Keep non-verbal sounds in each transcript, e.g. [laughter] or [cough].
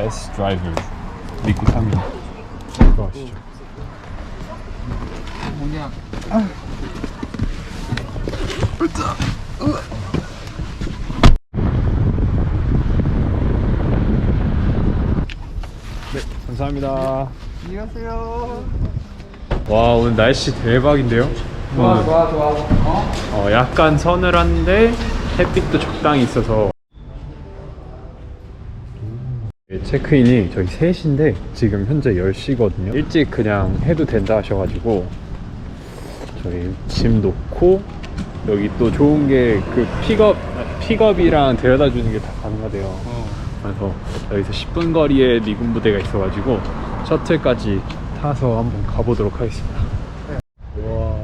베스트 드라이버 믿고 탑니다. 들어가시죠. 뭐냐? 네, 감사합니다. 안녕하세요. 와 오늘 날씨 대박인데요? 좋아 오늘, 좋아 좋아. 어? 어, 약간 서늘한데 햇빛도 적당히 있어서 네, 체크인이 저희 3시인데 지금 현재 10시거든요. 일찍 그냥 해도 된다 하셔가지고 저희 짐 놓고 여기 또 좋은 게 그 픽업 픽업이랑 데려다 주는 게 다 가능하대요. 어. 그래서 여기서 10분 거리에 미군 부대가 있어가지고 셔틀까지 타서 한번 가보도록 하겠습니다 와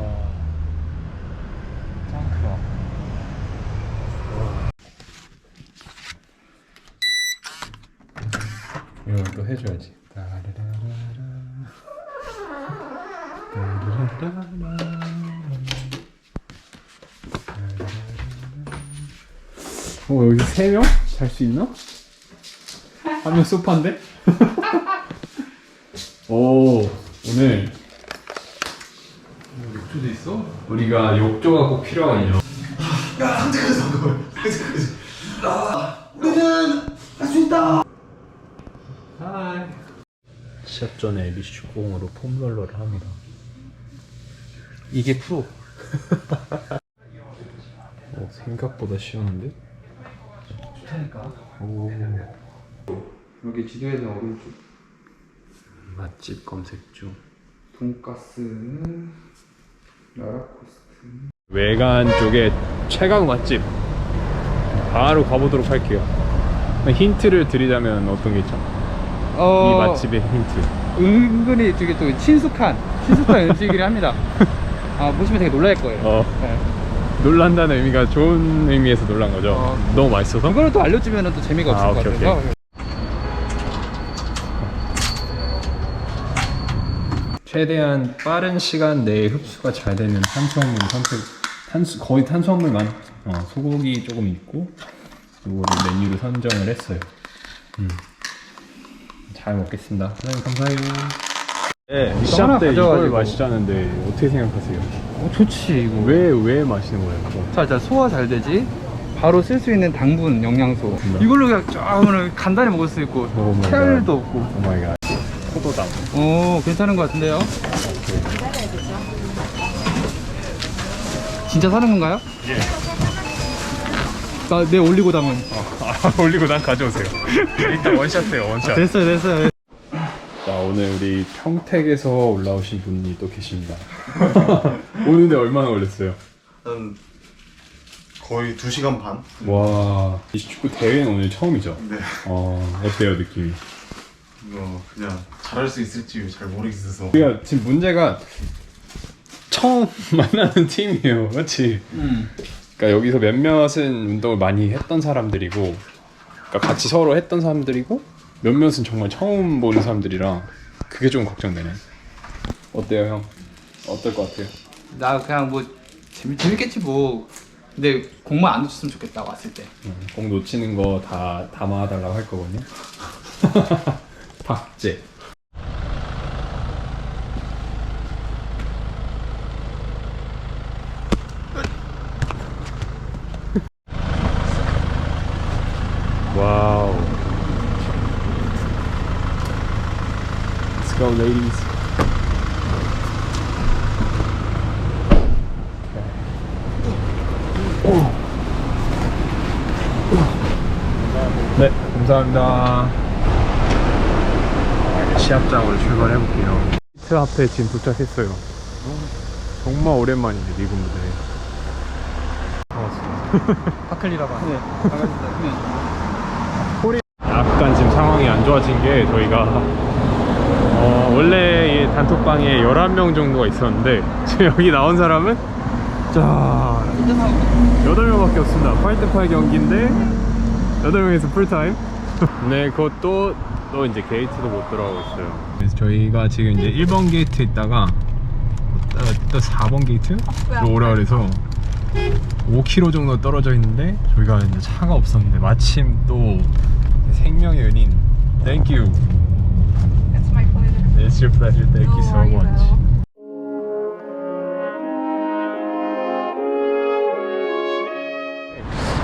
짱 크다. 이걸 또 해줘야지. 어 여기 세 명? 잘 수 있나? 한 명 소파인데? 오 오늘 욕조도 있어? 우리가 욕조가 꼭 필요하거든요. 하이. 시합 전에 미슈공으로 폼롤러를 합니다. 이게 프로. [laughs] 어, 생각보다 쉬웠는데? 좋다니까. 오. 여기 지도에는 오른쪽. 맛집 검색 중. 돈가스. 라라코스트. 외관 쪽에 최강 맛집 바로 가보도록 할게요. 힌트를 드리자면 어떤 게 있죠? 어. 이 맛집의 힌트. 은근히 되게 또 친숙한 친숙한 [laughs] 음식이긴 합니다. 아 보시면 되게 놀랄 거예요. 어, 네. 놀란다는 의미가 좋은 의미에서 놀란 거죠. 어. 너무 맛있어서? 그거를 또 알려주면 또 재미가 없을 아, 것 오케이, 같아서. 최대한 빠른 시간 내에 흡수가 잘 되는 탄수화물 선택 탄수 거의 탄수화물만 어, 소고기 조금 있고 이거를 메뉴로 선정을 했어요. 음. 잘 먹겠습니다. 사장님 감사해요. 네, 하나 시합 때 이걸 가져가지고. 마시자는데 어떻게 생각하세요? 어, 좋지 이거. 왜왜 마시는 거예요? 그거? 자, 자 소화 잘 되지. 바로 쓸 수 있는 당분, 영양소. 네. 이걸로 그냥 쫙 오늘 간단히 먹을 수 있고 오 마이 갓. 혈도 없고. 오 마이 갓. 포도당. 오, 괜찮은 것 같은데요? 진짜 사는 건가요? 예. 나, 내 올리고 당은. 아, 올리고 난 가져오세요. [laughs] 일단 원샷해요, 원샷. 됐어요, 됐어요. 자 오늘 우리 평택에서 올라오신 분이 또 계십니다. [laughs] 오는데 얼마나 걸렸어요? 한 거의 2시간 반? 와, 이 축구 대회는 오늘 처음이죠? 네. 어, 어때요 느낌이? 이거 그냥 잘할 수 있을지 잘 모르겠어서 우리가 지금 문제가 처음 [laughs] 만나는 팀이에요, 그렇지? 음. 그러니까 여기서 몇몇은 운동을 많이 했던 사람들이고, 그러니까 같이 서로 했던 사람들이고, 몇몇은 정말 처음 보는 사람들이라 그게 좀 걱정되네. 어때요, 형? 어떨 것 같아요? 나 그냥 뭐, 재밌, 재밌겠지 뭐. 근데 공만 안 놓쳤으면 좋겠다, 왔을 때. 음, 공 놓치는 거 다 담아달라고 할 거거든요. [laughs] 박제. 와우. Let's go, ladies. 네, 감사합니다. 아, 시합장으로 출발해 볼게요. 히트 앞에 지금 도착했어요. 정말 오랜만이네 미군 무대. 파클리라고 [laughs] 하네. 네, 반갑습니다. [laughs] 약간 지금 상황이 안 좋아진 게 저희가 어, 원래 이 단톡방에 11명 정도가 있었는데 [laughs] 지금 여기 나온 사람은 자 8명밖에 없습니다. 8대8 경기인데 8명에서 풀타임. [laughs] 네 그것도 또 이제 게이트도 못 들어가고 있어요. 그래서 저희가 지금 이제 1번 게이트 있다가 또, 또 4번 게이트로 오라 그래서 5km 정도 떨어져 있는데 저희가 이제 차가 없었는데 마침 또 생명의 은인 Thank you. It's my pleasure. It's your pleasure. Thank you No so much. all.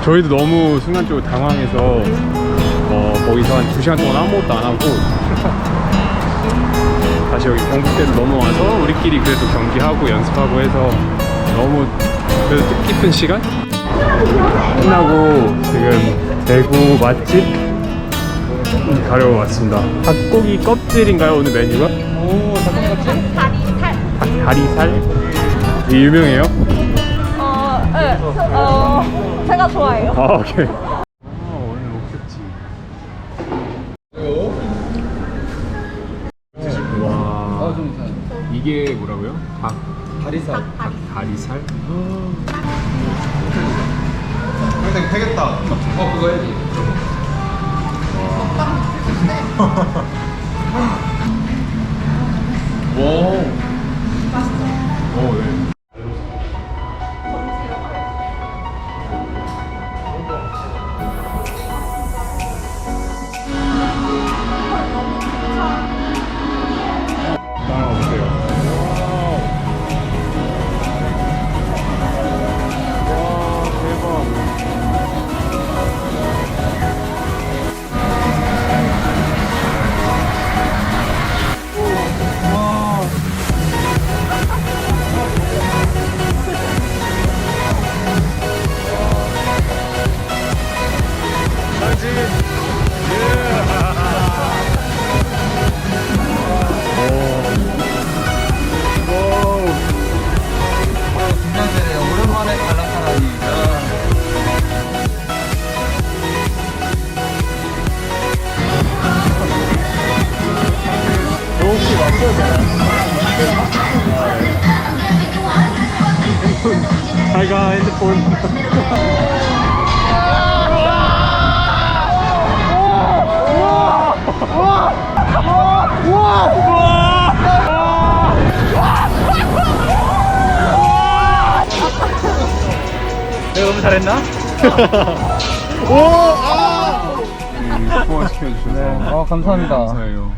저희도 너무 순간적으로 당황해서 어, 거기서 한 2시간 동안 아무것도 안 하고 [laughs] 다시 여기 경북대로 넘어와서 우리끼리 그래도 경기하고 연습하고 해서 너무 그래도 뜻깊은 시간? 끝나고 지금 대구 맛집 가려고 왔습니다 닭고기 껍질인가요 오늘 메뉴가? 오 잠깐 같이? 닭, 다리살? 이게 유명해요? 어, 네. 어, 제가 좋아해요. 아 오케이 아와 이게 뭐라고요? 닭 다리살 다리살? 평생 패겠다. 어 그거 해야지 [laughs] 오. 오, 잘가 핸드폰. 내가 너무 잘했나? [laughs] 소화시켜주셔서 어 감사합니다. 감사해요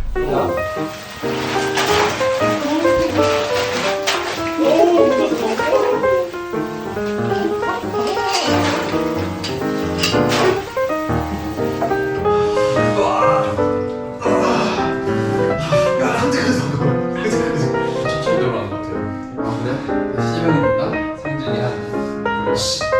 시작해서 시작해서 시작해서